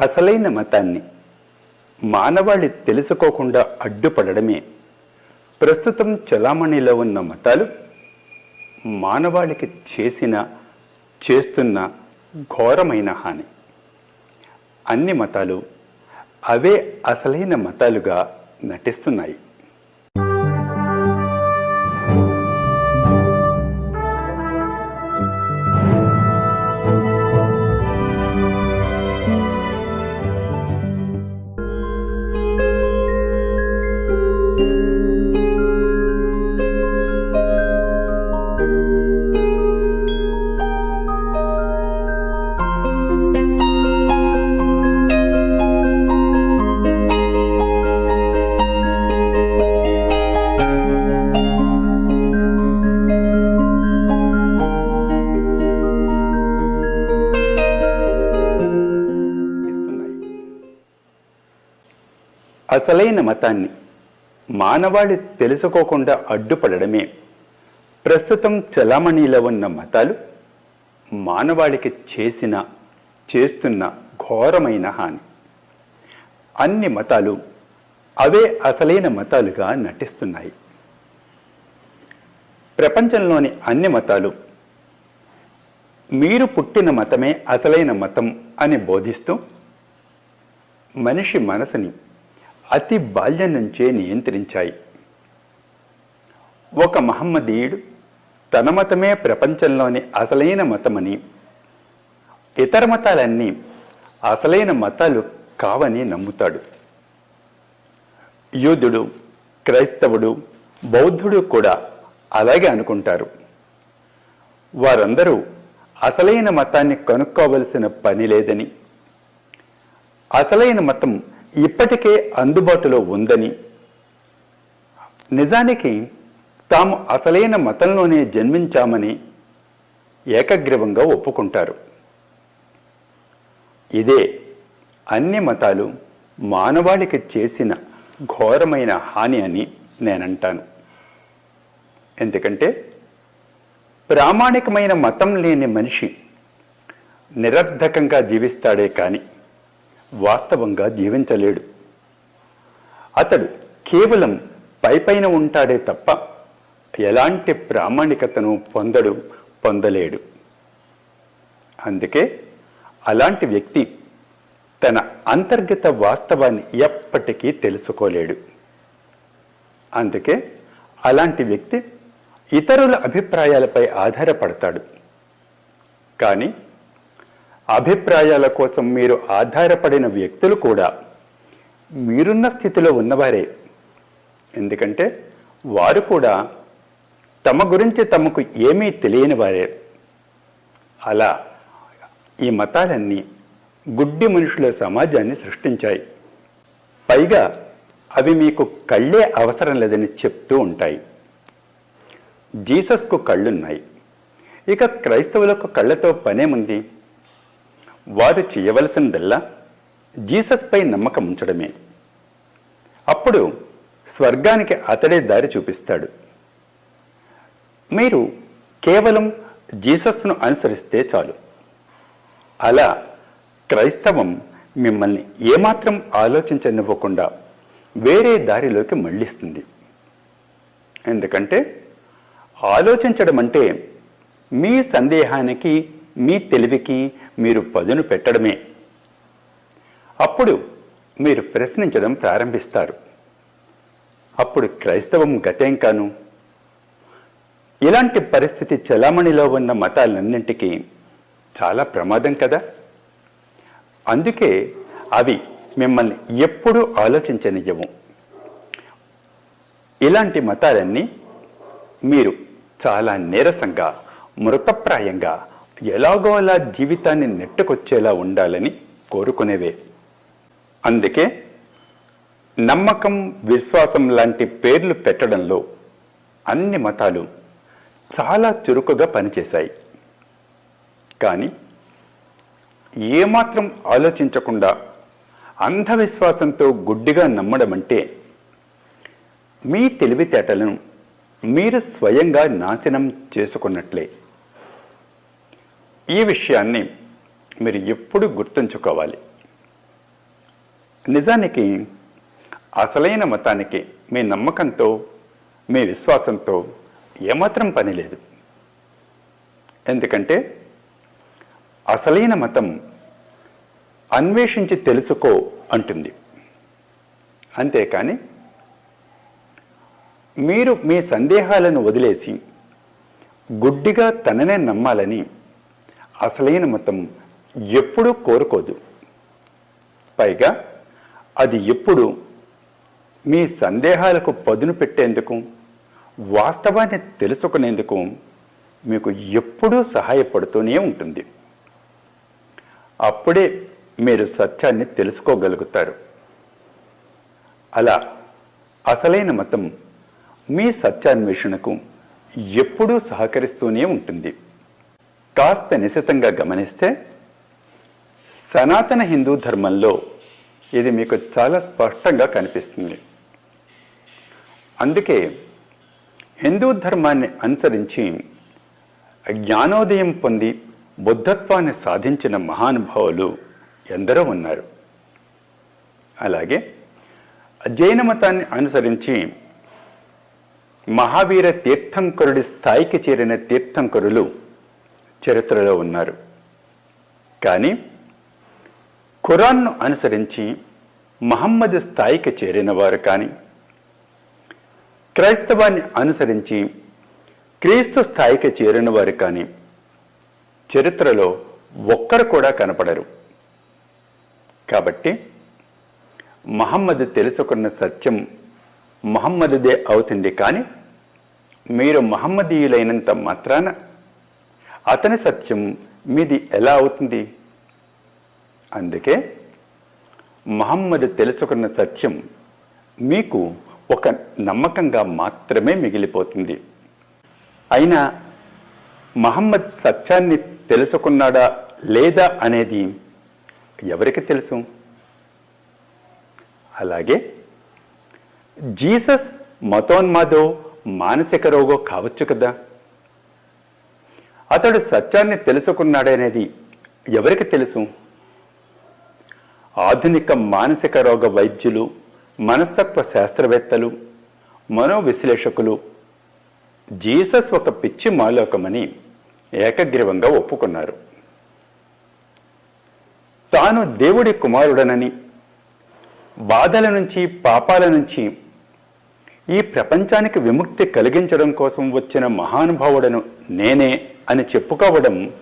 అసలైన మతాన్ని మానవాళి తెలుసుకోకుండా అడ్డుపడడమే. ప్రస్తుతం చలామణిలో ఉన్న మతాలు మానవాళికి చేసిన చేస్తున్న ఘోరమైన హాని. అన్ని మతాలు అవే అసలైన మతాలుగా నటిస్తున్నాయి. అసలైన మతాన్ని మానవాళి తెలుసుకోకుండా అడ్డుపడడమే. ప్రస్తుతం చలామణిలో ఉన్న మతాలు మానవాళికి చేసిన చేస్తున్న ఘోరమైన హాని. అన్ని మతాలు అవే అసలైన మతాలుగా నటిస్తున్నాయి. ప్రపంచంలోని అన్ని మతాలు మీరు పుట్టిన మతమే అసలైన మతం అని బోధిస్తూ మనిషి మనసుని అతి బాల్యం నుంచే నియంత్రించాయి. ఒక మహమ్మదీయుడు తన మతమే ప్రపంచంలోని అసలైన మతమని ఇతర మతాలన్నీ అసలైన మతాలు కావని నమ్ముతాడు. యూదుడు క్రైస్తవుడు బౌద్ధుడు కూడా అలాగే అనుకుంటారు. వారందరూ అసలైన మతాన్ని కనుక్కోవలసిన పని లేదని అసలైన మతం ఇప్పటికే అందుబాటులో ఉందని. నిజానికి తాము అసలైన మతంలోనే జన్మించామని ఏకగ్రీవంగా ఒప్పుకుంటారు. ఇదే అన్ని మతాలు మానవాళికి చేసిన ఘోరమైన హాని అని నేనంటాను. ఎందుకంటే ప్రామాణికమైన మతం లేని మనిషి నిరర్ధకంగా జీవిస్తాడే కానీ వాస్తవంగా జీవించలేడు. అతడు కేవలం పైపైన ఉంటాడే తప్ప ఎలాంటి ప్రామాణికతను పొందడు పొందలేడు. అందుకే అలాంటి వ్యక్తి తన అంతర్గత వాస్తవాన్ని ఎప్పటికీ తెలుసుకోలేడు. అందుకే అలాంటి వ్యక్తి ఇతరుల అభిప్రాయాలపై ఆధారపడతాడు. కానీ అభిప్రాయాల కోసం మీరు ఆధారపడిన వ్యక్తులు కూడా మీరున్న స్థితిలో ఉన్నవారే. ఎందుకంటే వారు కూడా తమ గురించి తమకు ఏమీ తెలియని వారే. అలా ఈ మతాలన్నీ గుడ్డి మనుషుల సమాజాన్ని సృష్టించాయి. పైగా అవి మీకు కళ్ళే అవసరం లేదని చెప్తూ ఉంటాయి. జీసస్కు కళ్ళున్నాయి. ఇక క్రైస్తవులకు కళ్ళతో పనేముంది? వారు చేయవలసినదల్లా జీసస్పై నమ్మకం ఉంచడమే. అప్పుడు స్వర్గానికి అతడే దారి చూపిస్తాడు. మీరు కేవలం జీసస్ను అనుసరిస్తే చాలు. అలా క్రైస్తవం మిమ్మల్ని ఏమాత్రం ఆలోచించనివ్వకుండా వేరే దారిలోకి మళ్ళిస్తుంది. ఎందుకంటే ఆలోచించడం అంటే మీ సందేహానికి మీ తెలివికి మీరు పదును పెట్టడమే. అప్పుడు మీరు ప్రశ్నించడం ప్రారంభిస్తారు. అప్పుడు క్రైస్తవం గతేం కాను? ఇలాంటి పరిస్థితి చలామణిలో ఉన్న మతాలన్నింటికీ చాలా ప్రమాదం కదా? అందుకే అవి మిమ్మల్ని ఎప్పుడూ ఆలోచించనివ్వవు ఇలాంటి మతాలన్నీ మీరు చాలా నీరసంగా మృతప్రాయంగా ఎలాగో అలా జీవితాన్ని నెట్టుకొచ్చేలా ఉండాలని కోరుకునేవే. అందుకే నమ్మకం విశ్వాసం లాంటి పేర్లు పెట్టడంలో అన్ని మతాలు చాలా చురుకుగా పనిచేశాయి. కానీ ఏమాత్రం ఆలోచించకుండా అంధవిశ్వాసంతో గుడ్డిగా నమ్మడం అంటే మీ తెలివితేటలను మీరు స్వయంగా నాశనం చేసుకున్నట్లే. ఈ విషయాన్ని మీరు ఎప్పుడు గుర్తుంచుకోవాలి? నిజానికి అసలైన మతానికి మీ నమ్మకంతో మీ విశ్వాసంతో ఏమాత్రం పని లేదు. ఎందుకంటే అసలైన మతం అన్వేషించి తెలుసుకో అంటుంది. అంతేకాని మీరు మీ సందేహాలను వదిలేసి గుడ్డిగా తననే నమ్మాలని అసలైన మతం ఎప్పుడూ కోరుకోదు. పైగా అది ఎప్పుడు మీ సందేహాలకు పదును పెట్టేందుకు వాస్తవాన్ని తెలుసుకునేందుకు మీకు ఎప్పుడూ సహాయపడుతూనే ఉంటుంది. అప్పుడే మీరు సత్యాన్ని తెలుసుకోగలుగుతారు. అలా అసలైన మతం మీ సత్యాన్వేషణకు ఎప్పుడూ సహకరిస్తూనే ఉంటుంది. కాస్త నిశితంగా గమనిస్తే సనాతన హిందూ ధర్మంలో ఇది మీకు చాలా స్పష్టంగా కనిపిస్తుంది. అందుకే హిందూ ధర్మాన్ని అనుసరించి జ్ఞానోదయం పొంది బుద్ధత్వాన్ని సాధించిన మహానుభావులు ఎందరో ఉన్నారు. అలాగే జైన మతాన్ని అనుసరించి మహావీర తీర్థంకరుడి స్థాయికి చేరిన తీర్థంకరులు చరిత్రలో ఉన్నారు. కానీ ఖురాన్ను అనుసరించి మహమ్మద్ స్థాయికి చేరిన వారు కానీ క్రైస్తవాన్ని అనుసరించి క్రీస్తు స్థాయికి చేరిన వారు కానీ చరిత్రలో ఒక్కరు కూడా కనపడరు. కాబట్టి మహమ్మద్ తెలుసుకున్న సత్యం మహమ్మదుదే అవుతుంది కానీ మీరు మహమ్మదీయులైనంత మాత్రాన అతని సత్యం మీది ఎలా అవుతుంది? అందుకే మహమ్మద్ తెలుసుకున్న సత్యం మీకు ఒక నమ్మకంగా మాత్రమే మిగిలిపోతుంది. అయినా మహమ్మద్ సత్యాన్ని తెలుసుకున్నాడా లేదా అనేది ఎవరికి తెలుసు? అలాగే జీసస్ మతోన్మాదో మానసిక రోగో కావచ్చు కదా? అతడు సత్యాన్ని తెలుసుకున్నాడనేది ఎవరికి తెలుసు? ఆధునిక మానసిక రోగ వైద్యులు మనస్తత్వ శాస్త్రవేత్తలు మనోవిశ్లేషకులు. జీసస్ ఒక పిచ్చి మాలోకమని ఏకగ్రీవంగా ఒప్పుకున్నారు. తాను దేవుడి కుమారుడనని బాధల నుంచి పాపాల నుంచి ఈ ప్రపంచానికి విముక్తి కలిగించడం కోసం వచ్చిన మహానుభావుడను నేనే అని చెప్పుకోవడం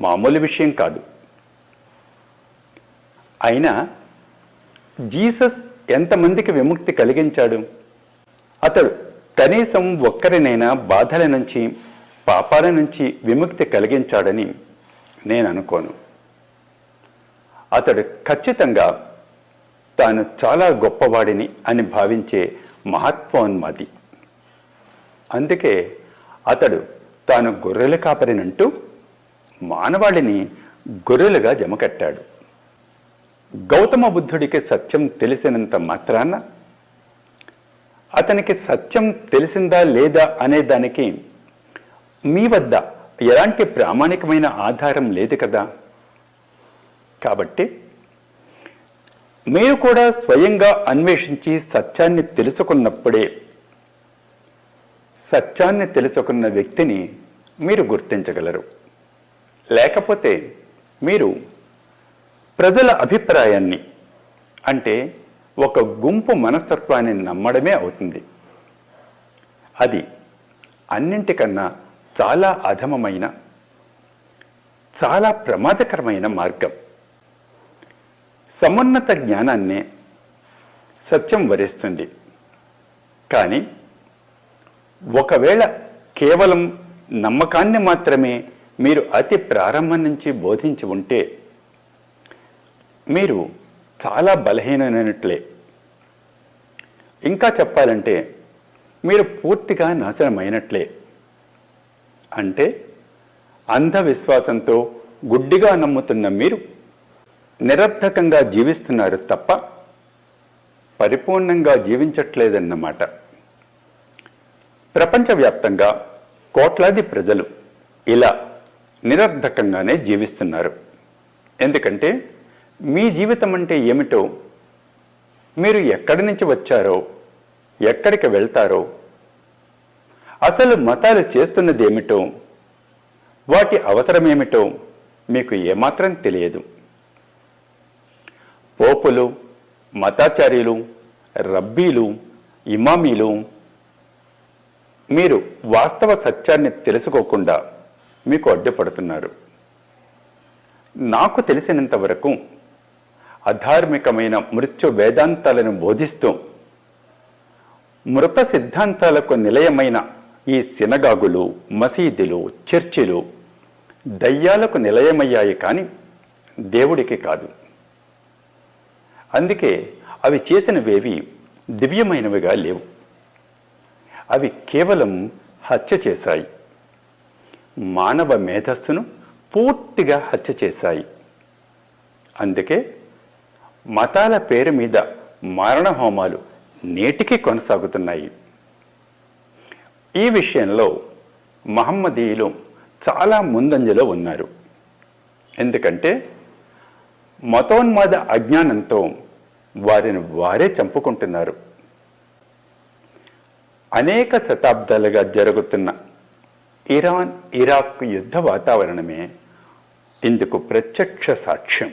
మామూలు విషయం కాదు. అయినా జీసస్ ఎంతమందికి విముక్తి కలిగించాడు? అతడు కనీసం ఒక్కరినైనా బాధల నుంచి పాపాల నుంచి విముక్తి కలిగించాడని నేను అనుకోను. అతడు ఖచ్చితంగా తాను చాలా గొప్పవాడిని అని భావించే మహత్వోన్మాది. అందుకే తాను గొర్రెల కాపరినంటూ మానవాళిని గొర్రెలుగా జమకట్టాడు. గౌతమ బుద్ధుడికి సత్యం తెలిసినంత మాత్రాన అతనికి సత్యం తెలిసిందా లేదా అనే దానికి మీ వద్ద ఎలాంటి ప్రామాణికమైన ఆధారం లేదు కదా. కాబట్టి మీరు కూడా స్వయంగా అన్వేషించి సత్యాన్ని తెలుసుకున్నప్పుడే సత్యాన్ని తెలుసుకున్న వ్యక్తిని మీరు గుర్తించగలరు. లేకపోతే మీరు ప్రజల అభిప్రాయాన్ని అంటే ఒక గుంపు మనస్తత్వాన్ని నమ్మడమే అవుతుంది. అది అన్నింటికన్నా చాలా అధమమైన చాలా ప్రమాదకరమైన మార్గం. సమున్నత జ్ఞానాన్నే సత్యం వరిస్తుంది. కానీ ఒకవేళ కేవలం నమ్మకాన్ని మాత్రమే మీరు అతి ప్రారంభం నుంచి బోధించి ఉంటే మీరు చాలా బలహీనమైనట్లే. ఇంకా చెప్పాలంటే మీరు పూర్తిగా నాశనమైనట్లే. అంటే అంధవిశ్వాసంతో గుడ్డిగా నమ్ముతున్న మీరు నిరర్థకంగా జీవిస్తున్నారు తప్ప పరిపూర్ణంగా జీవించట్లేదన్నమాట. ప్రపంచవ్యాప్తంగా కోట్లాది ప్రజలు ఇలా నిరర్ధకంగానే జీవిస్తున్నారు. ఎందుకంటే మీ జీవితం అంటే ఏమిటో మీరు ఎక్కడి నుంచి వచ్చారో ఎక్కడికి వెళ్తారో అసలు మతాలు చేస్తున్నదేమిటో వాటి అవసరమేమిటో మీకు ఏమాత్రం తెలియదు. పోపులు మతాచార్యులు రబ్బీలు ఇమామీలు మీరు వాస్తవ సత్యాన్ని తెలుసుకోకుండా మీకు అడ్డుపడుతున్నారు. నాకు తెలిసినంత వరకు అధార్మికమైన మృత్యు వేదాంతాలను బోధిస్తూ మృత సిద్ధాంతాలకు నిలయమైన ఈ సినగాగులు మసీదులు చర్చిలు దయ్యాలకు నిలయమయ్యాయి కానీ దేవుడికి కాదు. అందుకే అవి చేసినవేవి దివ్యమైనవిగా లేవు. అవి కేవలం హత్య చేశాయి. మానవ మేధస్సును పూర్తిగా హత్య చేశాయి. అందుకే మతాల పేరు మీద మారణ హోమాలు నేటికి కొనసాగుతున్నాయి. ఈ విషయంలో మహమ్మదీయులు చాలా ముందంజలో ఉన్నారు. ఎందుకంటే మతోన్మాద అజ్ఞానంతో వారిని వారే చంపుకుంటున్నారు. అనేక శతాబ్దాలుగా జరుగుతున్న ఇరాన్ ఇరాక్ యుద్ధ వాతావరణమే ఇందుకు ప్రత్యక్ష సాక్ష్యం.